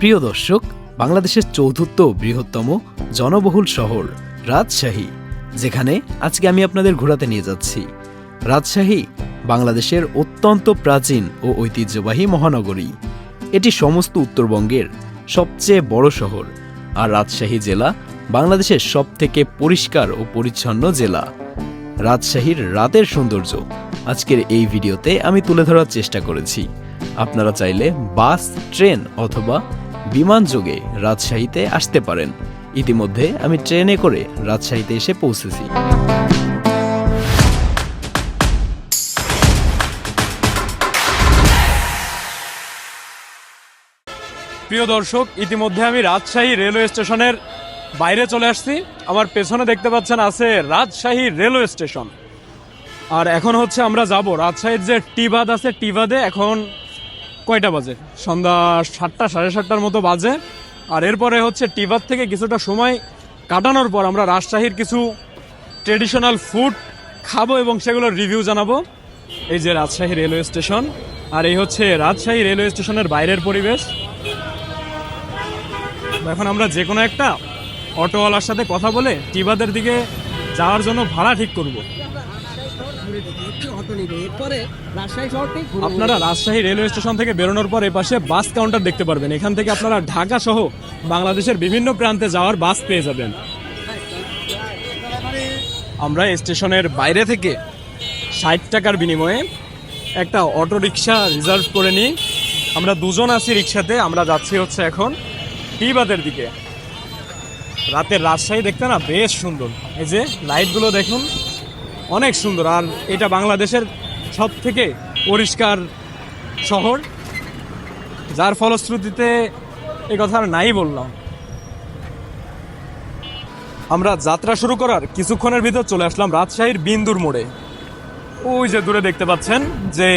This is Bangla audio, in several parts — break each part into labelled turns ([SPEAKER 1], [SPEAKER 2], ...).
[SPEAKER 1] প্রিয় দর্শক, বাংলাদেশের চতুর্থ বৃহত্তম জনবহুল শহর রাজশাহী, যেখানে আজকে আমি আপনাদের ঘোরাতে নিয়ে যাচ্ছি। রাজশাহী বাংলাদেশের অত্যন্ত প্রাচীন ও ঐতিহ্যবাহী মহানগরী। এটি সমস্ত উত্তরবঙ্গের সবচেয়ে বড় শহর আর রাজশাহী জেলা বাংলাদেশের সবথেকে পরিষ্কার ও পরিচ্ছন্ন জেলা। রাজশাহীর রাতের সৌন্দর্য আজকের এই ভিডিওতে আমি তুলে ধরার চেষ্টা করেছি। আপনারা চাইলে বাস, ট্রেন অথবা বিমান যোগে রাজশাহীতে আসতে পারেন। ইতিমধ্যে আমি ট্রেনে করে রাজশাহীতে এসে পৌঁছেছি।
[SPEAKER 2] প্রিয় দর্শক, ইতিমধ্যে আমি রাজশাহী রেলওয়ে স্টেশনের বাইরে চলে আসছি। আমার পেছনে দেখতে পাচ্ছেন আছে রাজশাহী রেলওয়ে স্টেশন। আর এখন হচ্ছে আমরা যাব। রাজশাহীর যে টিবাদ আছে, টিবাদে এখন কয়টা বাজে? সন্ধ্যা সাতটা, সাড়ে সাতটার মতো বাজে। আর এরপরে হচ্ছে টিবাদ থেকে কিছুটা সময় কাটানোর পর আমরা রাজশাহীর কিছু ট্রেডিশনাল ফুড খাব এবং সেগুলোর রিভিউ জানাব। এই যে রাজশাহী রেলওয়ে স্টেশন আর এই হচ্ছে রাজশাহী রেলওয়ে স্টেশনের বাইরের পরিবেশ। এখন আমরা যে কোনো একটা অটোওয়ালার সাথে কথা বলে টিবাদের দিকে যাওয়ার জন্য ভাড়া ঠিক করব। আপনারা রাজশাহী রেলওয়ে স্টেশন থেকে বেরোনোর পর এপাশে বাস কাউন্টার দেখতে পারবেন। এখান থেকে আপনারা ঢাকা সহ বাংলাদেশের বিভিন্ন প্রান্তে যাওয়ার বাস পেয়ে যাবেন। আমরা স্টেশনের বাইরে থেকে ষাট টাকার বিনিময়ে একটা অটো রিক্সা রিজার্ভ করে নিই। আমরা দুজন আছি রিক্সাতে আমরা যাচ্ছি হচ্ছে এখন টিবাদের দিকে। রাতের রাজশাহী দেখতে না বেশ সুন্দর। এই যে লাইটগুলো দেখুন। অনেক সুন্দর। আর এটা বাংলাদেশের সব থেকে পরিষ্কার শহর, যার ফলশ্রুতিতে এই কথা আর নাই বললাম। আমরা যাত্রা শুরু করার কিছুক্ষণের ভিতর চলে আসলাম রাজশাহীর বিন্দুর মোড়ে। ওই যে দূরে দেখতে পাচ্ছেন যে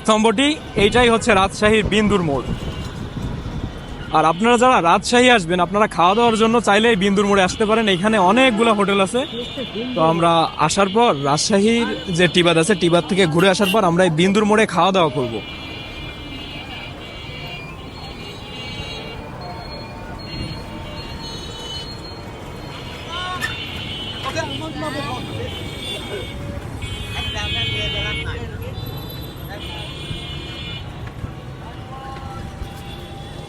[SPEAKER 2] স্তম্ভটি, এইটাই হচ্ছে রাজশাহীর বিন্দুর মোড়। আর আপনারা যারা রাজশাহী আসবেন, আপনারা খাওয়া দাওয়ার জন্য চাইলে বিন্দুর মোড়ে আসতে পারেন। এখানে অনেকগুলো হোটেল আছে। তো আমরা আসার পর, রাজশাহীর যে টিবাদ আছে, টিবাদ থেকে ঘুরে আসার পর আমরা এই বিন্দুর মোড়ে খাওয়া দাওয়া করব।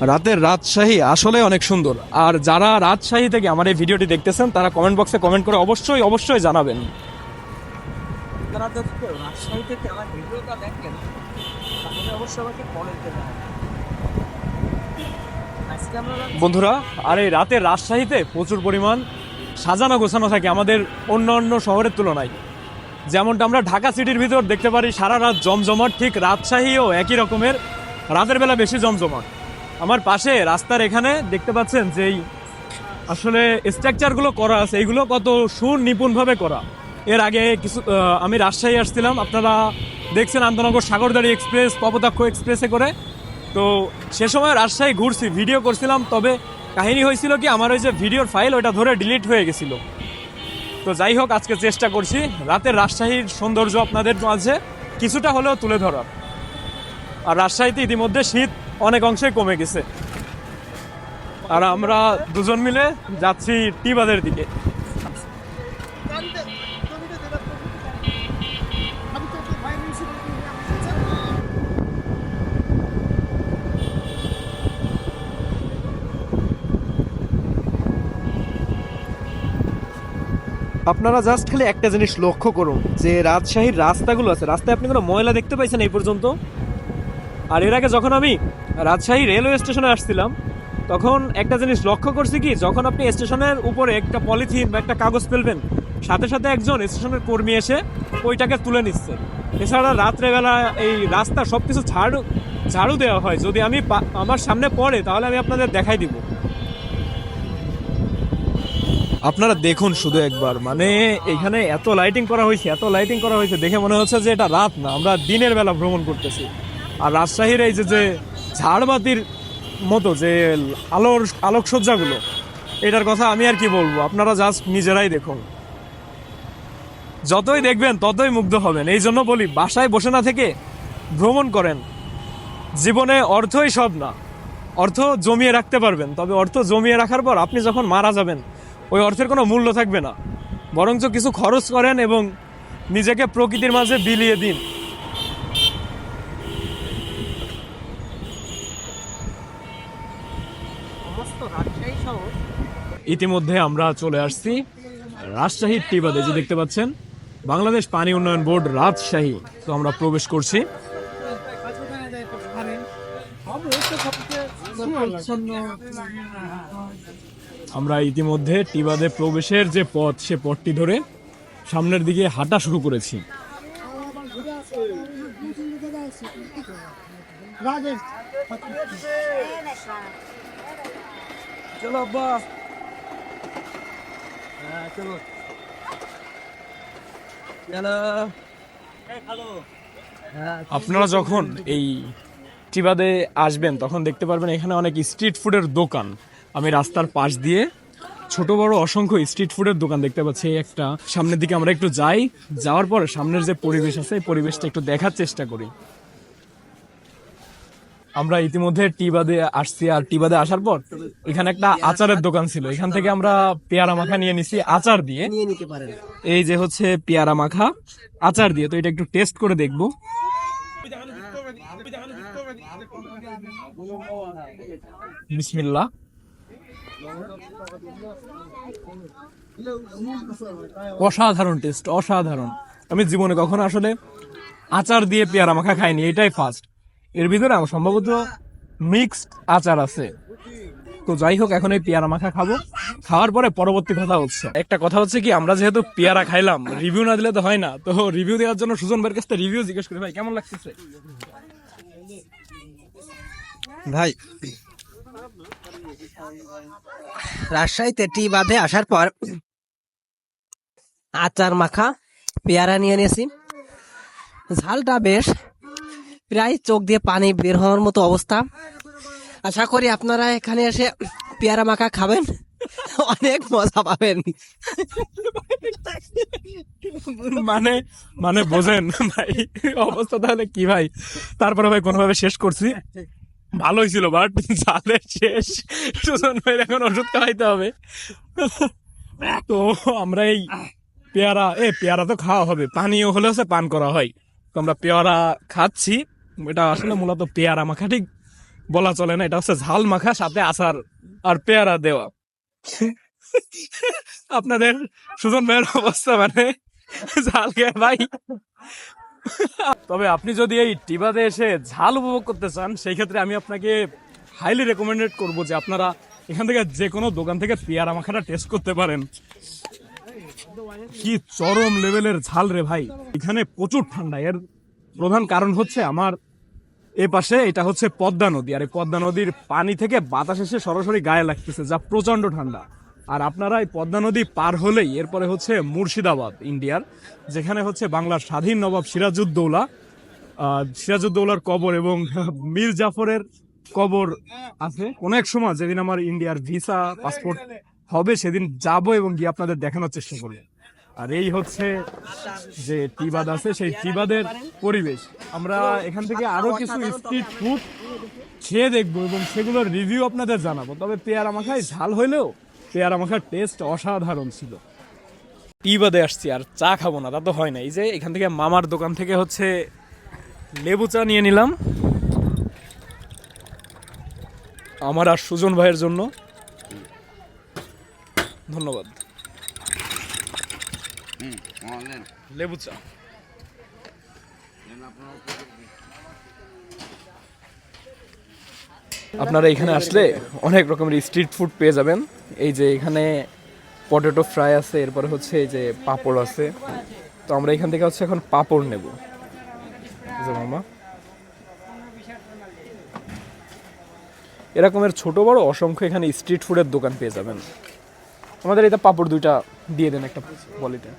[SPEAKER 2] রাতের রাজশাহী আসলে অনেক সুন্দর। আর যারা রাজশাহী থেকে আমার এই ভিডিওটি দেখতেছেন তারা কমেন্ট বক্সে কমেন্ট করে অবশ্যই অবশ্যই জানাবেন।
[SPEAKER 3] আপনারা যদি কেউ রাজশাহী থেকে আমার ভিডিওটা দেখেন তাহলে অবশ্যই আমাকে কমেন্ট করতে হবে আজকে আমরা
[SPEAKER 2] বন্ধুরা আর এই রাতে রাজশাহীতে প্রচুর পরিমাণ সাজানো গোছানো থাকে আমাদের অন্য অন্য শহরের তুলনায়। যেমনটা আমরা ঢাকা সিটির ভিতর দেখতে পারি সারা রাত জমজমাট ঠিক রাজশাহীও একই রকমের। রাতের বেলা বেশি জমজমাট। আমার পাশে রাস্তার এখানে দেখতে পাচ্ছেন যে আসলে স্ট্রাকচারগুলো করা আছে এইগুলো কত সুনিপুণভাবে করা। এর আগে কিছু আমি রাজশাহী আসছিলাম, আপনারা দেখছেন আন্তনগর সাগরদাড়ি এক্সপ্রেস কপোতাক্ষ এক্সপ্রেসে করে। তো সে সময় রাজশাহী ঘুরছি, ভিডিও করছিলাম, তবে কাহিনী হয়েছিল কি, আমার ওই যে ভিডিওর ফাইল ওটা ধরে ডিলিট হয়ে গেছিল। তো যাই হোক, আজকে চেষ্টা করছি, রাতের রাজশাহীর সৌন্দর্য আপনাদের মাঝে কিছুটা হলেও তুলে ধরার। আর রাজশাহীতে ইতিমধ্যে শীত অনেক অংশে কমে গেছে। আর আমরা দুজন মিলে যাচ্ছি টিবাদের দিকে। আপনারা জাস্ট খালি একটা জিনিস লক্ষ্য করুন, যে রাজশাহীর রাস্তাগুলো আছে। রাস্তায় আপনি কোনো ময়লা দেখতে পাইছেন এই পর্যন্ত? আর এর আগে যখন আমি রাজশাহী রেলওয়ে স্টেশনে আসছিলাম, তখন একটা জিনিস লক্ষ্য করছি কি, যখন আপনি স্টেশনের উপরে একটা পলিথিন বা একটা কাগজ ফেলবেন, সাথে সাথে একজন স্টেশনের কর্মী এসে ওইটাকে তুলে নিচ্ছে। এছাড়া রাত্রেবেলা এই রাস্তা সব কিছু ঝাড়ু ঝাড়ু দেওয়া হয়। যদি আমি আমার সামনে পড়ে, তাহলে আমি আপনাদের দেখাই দিব। আপনারা দেখুন শুধু একবার মানে এখানে এত লাইটিং করা হয়েছে, এত লাইটিং করা হয়েছে, দেখে মনে হচ্ছে যে এটা রাত না, আমরা দিনের বেলা ভ্রমণ করতেছি। আর রাজশাহীর এই যে যে ঝাড়বাতির মতো যে আলোর আলোকসজ্জাগুলো, এটার কথা আমি আর কি বলব? আপনারা জাস্ট নিজেরাই দেখুন। যতই দেখবেন, ততই মুগ্ধ হবেন। এই জন্য বলি, বাসায় বসে না থেকে ভ্রমণ করেন। জীবনে অর্থই সব না। অর্থ জমিয়ে রাখতে পারবেন। তবে অর্থ জমিয়ে রাখার পর আপনি যখন মারা যাবেন, ওই অর্থের কোনো মূল্য থাকবে না। বরঞ্চ কিছু খরচ করেন এবং নিজেকে প্রকৃতির মাঝে বিলিয়ে দিন
[SPEAKER 3] সমস্ত রাজশাহী শহর
[SPEAKER 2] ইতিমধ্যে আমরা চলে আসছি রাজশাহীর টিবাদে যে দেখতে পাচ্ছেন বাংলাদেশ পানি উন্নয়ন বোর্ড রাজশাহী। তো আমরা প্রবেশ করছি। আমরা ইতিমধ্যে টিবাদে প্রবেশের যে পথ সে পথটি ধরে সামনের দিকে হাঁটা শুরু করেছি।
[SPEAKER 3] চলো হ্যাঁ চলো। হ্যাঁ
[SPEAKER 2] আপনারা যখন এই টিবাদে আসবেন তখন দেখতে পারবেন এখানে অনেক স্ট্রিট ফুডের দোকান। আমি রাস্তার পাশ দিয়ে ছোট বড় অসংখ্য স্ট্রিট ফুডের দোকান দেখতে পাচ্ছি। একটা সামনের দিকে আমরা একটু যাই। যাওয়ার পর সামনের যে পরিবেশ আছে এই পরিবেশটা একটু দেখার চেষ্টা করি। আমরা ইতিমধ্যে টিবাদে আসছি আর টিবাদে আসার পর এখানে একটা আচারের দোকান ছিল। এখান থেকে আমরা পেয়ারা মাখা নিয়ে নিছি আচার দিয়ে।
[SPEAKER 3] নিয়ে নিতে পারেন।
[SPEAKER 2] এই যে হচ্ছে পেয়ারা মাখা আচার দিয়ে। তো এটা একটু টেস্ট করে দেখব। বিসমিল্লাহ। অসাধারণ টেস্ট অসাধারণ। আমি জীবনে কখনো আসলে আচার দিয়ে পেয়ারা মাখা খাইনি এটাই ফার্স্ট এর ভিতরে সম্ভবত মিক্সড আচার আছে। তো যাই হোক, এখন এই পেয়ারা মাখা খাব। খাওয়ার পরে পরবর্তী কথা হচ্ছে। একটা কথা হচ্ছে কি, আমরা যেহেতু পেয়ারা খাইলাম রিভিউ না দিলে তো হয় না। তো রিভিউ দেওয়ার জন্য সুজন ভাইয়ের কাছ থেকে রিভিউ জিজ্ঞেস করি, ভাই, কেমন লাগতেছে?
[SPEAKER 3] ভাই রাজশাহীতে টি বাঁধে আসার পর আচার মাখা, পেয়ারা নিয়ে নিয়েছি। ঝালটা বেশ প্রায় চোখ দিয়ে পানি বের হওয়ার মতো অবস্থা। আশা করি আপনারা এখানে এসে পেয়ারা মাখা খাবেন। অনেক মজা পাবেন।
[SPEAKER 2] মানে মানে বোঝেন ভাই, অবস্থা তাহলে কি ভাই? তারপরে ভাই কোনোভাবে শেষ করছি। ভালোই ছিল বাট জালের শেষ। সুজন ভাই এখন ওষুধ খাওয়াইতে হবে। তো আমরা এই পেয়ারা, এ, পেয়ারা তো খাওয়া হবে। পানীয় হলে হচ্ছে পান করা হয়। তো আমরা পেয়ারা খাচ্ছি। এটা আসলে মূলত পেয়ারা মাখা, ঠিক? বলা চলে না, এটা হচ্ছে ঝাল মাখা, সাথে আচার আর পেয়ারা দেওয়া। আপনাদের সুজন ভাইয়ের অবস্থা মানে ঝাল খেয়ে ভাই। তবে আপনি যদি এই টিবাতে এসে ঝাল উপভোগ করতে চান, সেই ক্ষেত্রে আমি আপনাকে হাইলি রেকমেন্ডেড করব যে আপনারা এখান থেকে যে কোনো দোকান থেকে পেয়ারা মাখাটা টেস্ট করতে পারেন। কি চরম লেভেলের ঝাল রে ভাই। এখানে প্রচুর ঠান্ডা। এর প্রধান কারণ হচ্ছে আমার এ পাশে এটা হচ্ছে পদ্মা নদী আর এই পদ্মা নদীর পানি থেকে বাতাস এসে সরাসরি গায়ে লাগতেছে যা প্রচণ্ড ঠান্ডা। আর আপনারা এই পদ্মা নদী পার হলেই এরপরে হচ্ছে মুর্শিদাবাদ ইন্ডিয়ার যেখানে হচ্ছে বাংলার স্বাধীন নবাব সিরাজউদ্দৌলা আহ, সিরাজউদ্দৌলার কবর এবং মীর জাফরের কবর আছে। কোন এক সময় যেদিন আমার ইন্ডিয়ার ভিসা পাসপোর্ট হবে সেদিন যাব এবং গিয়ে আপনাদের দেখানোর চেষ্টা করব। আর এই হচ্ছে যে টিবাদ আছে, সেই টিবাদের পরিবেশ। আমরা এখান থেকে আরও কিছু স্ট্রিট ফুড খেয়ে দেখব এবং সেগুলোর রিভিউ আপনাদের জানাব। তবে পেয়ারা মাখায় ঝাল হইলেও পেয়ারা মাখার টেস্ট অসাধারণ ছিল। টিবাদে আসছি আর চা খাব না, তা তো হয় না। এই যে এখান থেকে মামার দোকান থেকে হচ্ছে লেবু চা নিয়ে নিলাম। আমার আর সুজন ভাইয়ের জন্য। ধন্যবাদ। লেবু চা। আপনারা এখানে আসলে অনেক রকমের স্ট্রিট ফুড পেয়ে যাবেন। এই যে এখানে পটেটো ফ্রাই আছে, এরপরে হচ্ছে এই যে পাপড় আছে। তো আমরা এখান থেকে হচ্ছে এখন পাপড় নেব। মামা? এরকমের ছোট বড় অসংখ্য এখানে স্ট্রিট ফুডের দোকান পেয়ে যাবেন। আমাদের এটা পাঁপড় দুইটা দিয়ে দেন একটা বলিতে।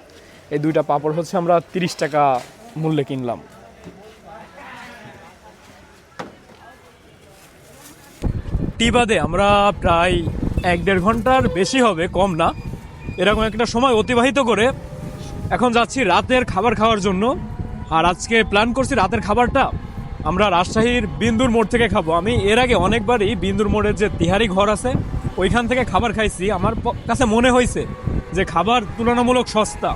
[SPEAKER 2] এই দুইটা পাঁপড় হচ্ছে আমরা তিরিশ টাকা মূল্যে কিনলাম। টি বাদে আমরা প্রায় এক দেড় ঘণ্টার বেশি হবে, কম না। এরকম একটা সময় অতিবাহিত করে এখন যাচ্ছি রাতের খাবার খাওয়ার জন্য। আর আজকে প্ল্যান করছি রাতের খাবারটা আমরা রাজশাহীর বিন্দুর মোড় থেকে খাব। আমি এর আগে অনেকবারই বিন্দুর মোড়ের যে তিহারি ঘর আছে ওইখান থেকে খাবার খাইছি। আমার কাছে মনে হয়েছে যে খাবার তুলনামূলক সস্তা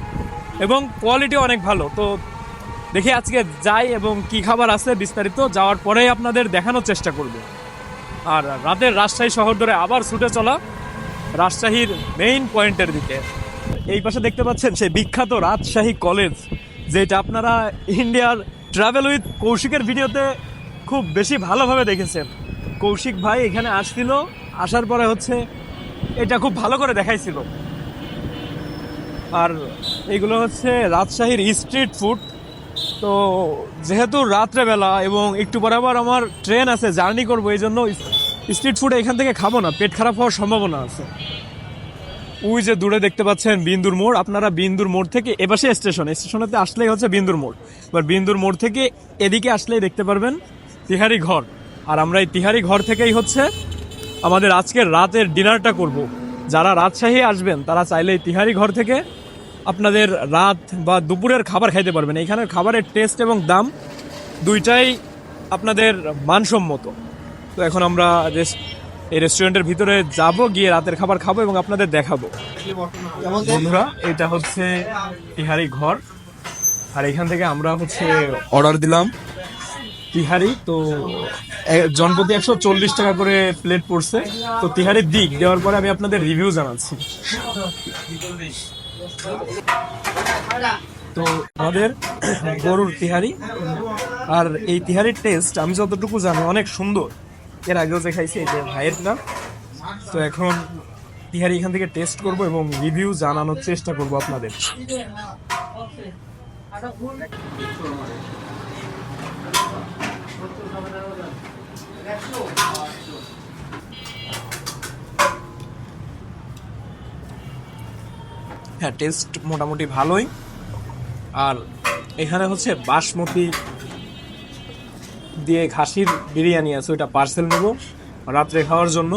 [SPEAKER 2] এবং কোয়ালিটি অনেক ভালো। তো দেখি আজকে যাই এবং কি খাবার আছে বিস্তারিত যাওয়ার পরেই আপনাদের দেখানোর চেষ্টা করব। আর রাতের রাজশাহী শহর ধরে আবার ছুটে চলা রাজশাহীর মেইন পয়েন্টের দিকে। এই পাশে দেখতে পাচ্ছেন সেই বিখ্যাত রাজশাহী কলেজ যেটা আপনারা ইন্ডিয়ার ট্রাভেল উইথ কৌশিকের ভিডিওতে খুব বেশি ভালোভাবে দেখেছেন। কৌশিক ভাই এখানে আসছিল। আসার পরে হচ্ছে এটা খুব ভালো করে দেখাইছিল। আর এগুলো হচ্ছে রাজশাহীর স্ট্রিট ফুড তো যেহেতু রাত্রেবেলা এবং একটু পরে আবার আমার ট্রেন আছে জার্নি করব, এই জন্য স্ট্রিট ফুড এখান থেকে খাব না, পেট খারাপ হওয়ার সম্ভাবনা আছে। ওই যে দূরে দেখতে পাচ্ছেন বিন্দুর মোড়, আপনারা বিন্দুর মোড় থেকে এপাশে স্টেশন স্টেশনেতে আসলেই হচ্ছে বিন্দুর মোড়। এবার বিন্দুর মোড় থেকে এদিকে আসলেই দেখতে পারবেন তিহারি ঘর। আর আমরা এই তিহারি ঘর থেকেই হচ্ছে আমাদের আজকের রাতের ডিনারটা করব। যারা রাজশাহী আসবেন, তারা চাইলে তিহারি ঘর থেকে আপনাদের রাত বা দুপুরের খাবার খাইতে পারবেন। এখানের খাবারের টেস্ট এবং দাম দুইটাই আপনাদের মানসম্মত। তো এখন আমরা এই রেস্টুরেন্টের ভিতরে যাব, গিয়ে রাতের খাবার খাব এবং আপনাদের দেখাবো। বন্ধুরা, এটা হচ্ছে তিহারি ঘর। আর এখান থেকে আমরা হচ্ছে অর্ডার দিলাম। তিহারি, তো জনপ্রতি একশো চল্লিশ টাকা করে প্লেট পড়ছে। তো তিহারির দিক দেওয়ার পরে আমি আপনাদের রিভিউ জানাচ্ছি। তো আমাদের গরুর তিহারি, আর এই তিহারির টেস্ট আমি যতটুকু জানি অনেক সুন্দর। এর আগেও যে খাইছি এই যে ভাইয়ের নাম। তো এখন তিহারি এখান থেকে টেস্ট করব এবং রিভিউ জানানোর চেষ্টা করব আপনাদের। হ্যাঁ টেস্ট মোটামুটি ভালোই। আর এখানে হচ্ছে বাসমতি দিয়ে খাসির বিরিয়ানি আছে, ওইটা পার্সেল নেব রাত্রে খাওয়ার জন্য।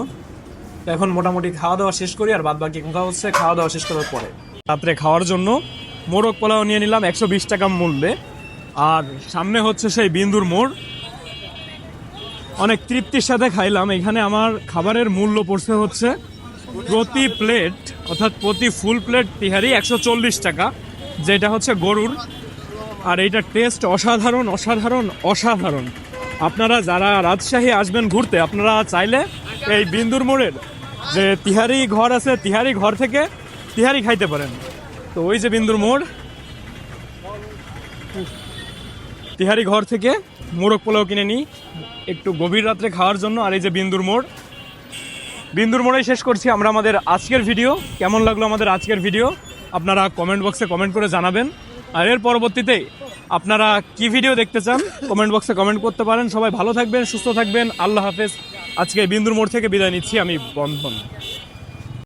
[SPEAKER 2] এখন মোটামুটি খাওয়া দাওয়া শেষ করি, আর বাদ বাকি কথা হচ্ছে, খাওয়া দাওয়া শেষ করার পরে। রাত্রে খাওয়ার জন্য মোরগ পোলাও নিয়ে নিলাম একশো বিশ টাকা মূল্যে। আর সামনে হচ্ছে সেই বিন্দুর মোড়। অনেক তৃপ্তির সাথে খাইলাম। এখানে আমার খাবারের মূল্য পড়ছে হচ্ছে প্রতি প্লেট, অর্থাৎ প্রতি ফুল প্লেট তিহারি একশো চল্লিশ টাকা, যেটা হচ্ছে গরুর। আর এইটার টেস্ট অসাধারণ অসাধারণ অসাধারণ। আপনারা যারা রাজশাহী আসবেন ঘুরতে, আপনারা চাইলে এই বিন্দুর মোড়ের যে তিহারি ঘর আছে, তিহারি ঘর থেকে তিহারি খাইতে পারেন। তো ওই যে বিন্দুর মোড়। তিহারি ঘর থেকে মোরগ পোলাও কিনে নিই। একটু গভীর রাত্রে খাওয়ার জন্য আর এই যে বিন্দুর মোড়। বিন্দুর মোড়েই শেষ করছি আমরা আমাদের আজকের ভিডিও। কেমন লাগল আমাদের আজকের ভিডিও? আপনারা কমেন্ট বক্সে কমেন্ট করে জানাবেন। আর এর পরবর্তীতে আপনারা কি ভিডিও দেখতে চান কমেন্ট বক্সে কমেন্ট করতে পারেন। সবাই ভালো থাকবেন, সুস্থ থাকবেন। আল্লাহ হাফেজ। আজকে বিন্দুর মোড় থেকে বিদায় নিচ্ছি। আমি বন্ধন।